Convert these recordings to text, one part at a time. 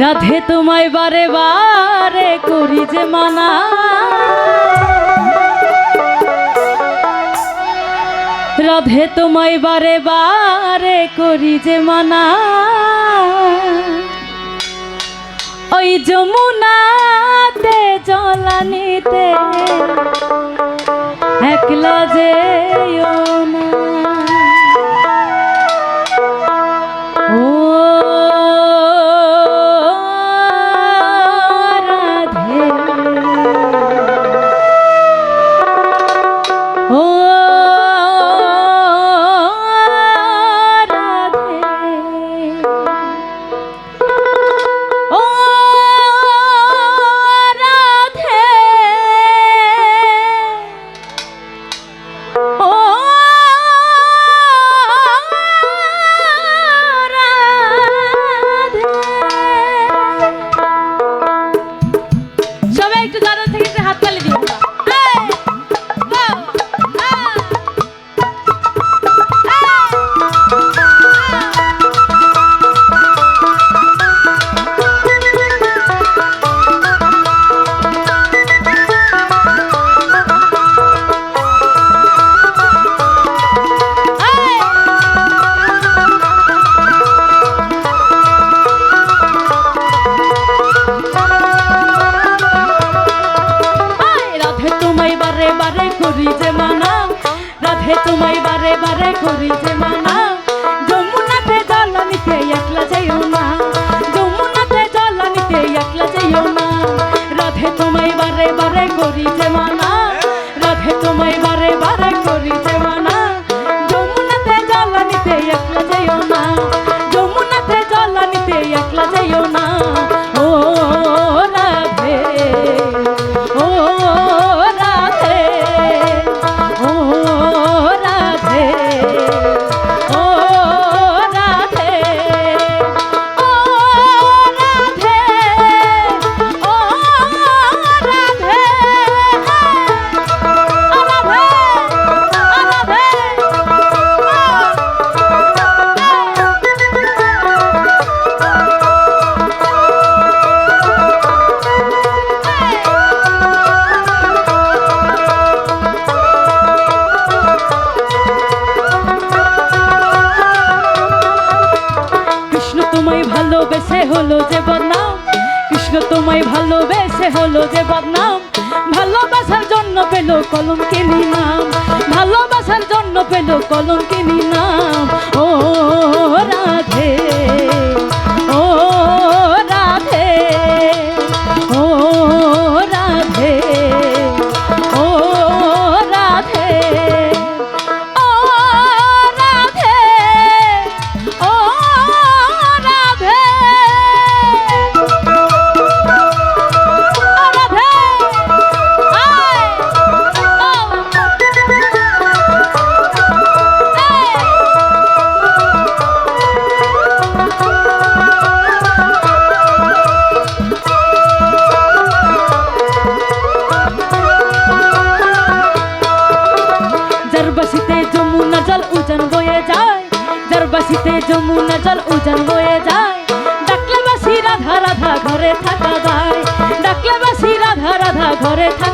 রাধে তোমায় বারে বারে করি যে মানা। রাধে তোমায় বারে বারে করি যে মানা। ওই যমুনাতে জলানিতে একলা যে না। বারে ভালোবেসে হলো যে বদনাম। কৃষ্ণ তোমায় ভালোবেসে হলো যে বদনাম। ভালোবাসার জন্য পেল কলম কিনি নাম ভালোবাসার জন্য পেল কলম কিনি যমুনা জল উজান হয়ে যায়। ডাকলে বাসি রাধা রাধা ঘরে থাকা যায়। ডাকলে বাসি রাধা রাধা ঘরে থাকা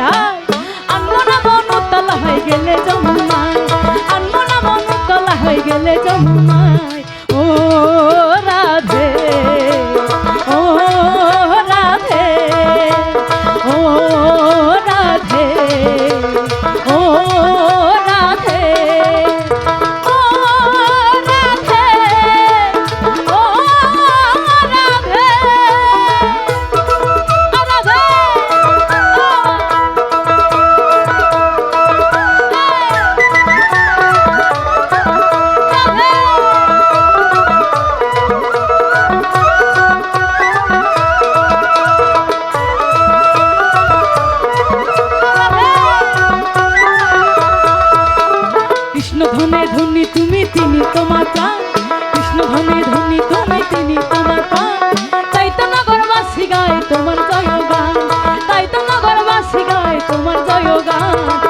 কাইরা ফেরে হায় মন তলা হয়ে গেলে যমুনায়। আনমনা মন তলা হয়ে গেলে যমুনায়। আপনি তুমি তিনি তোমার পান তাই তো নগরবাসী গায় তোমার জয় গান তাই তো নগরবাসী গায় তোমার জয় গান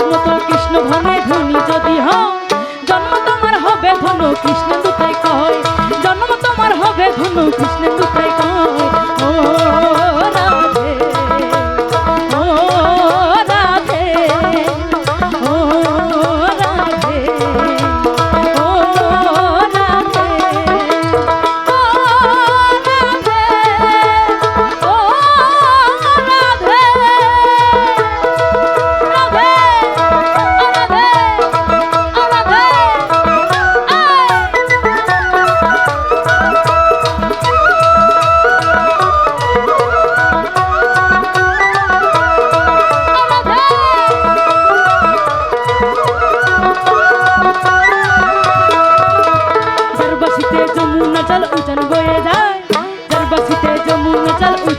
তো কৃষ্ণ ধনে ধনী যদি হয়, জন্ম তোমার হবে ধনু, কৃষ্ণ দুটাই কয়। জন্ম তোমার হবে ধনু, কৃষ্ণ দুটাই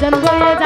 যমুনা জল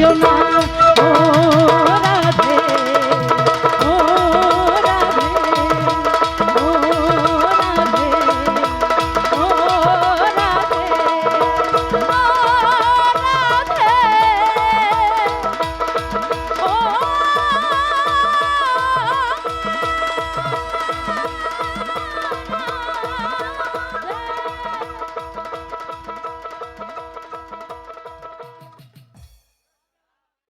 yo no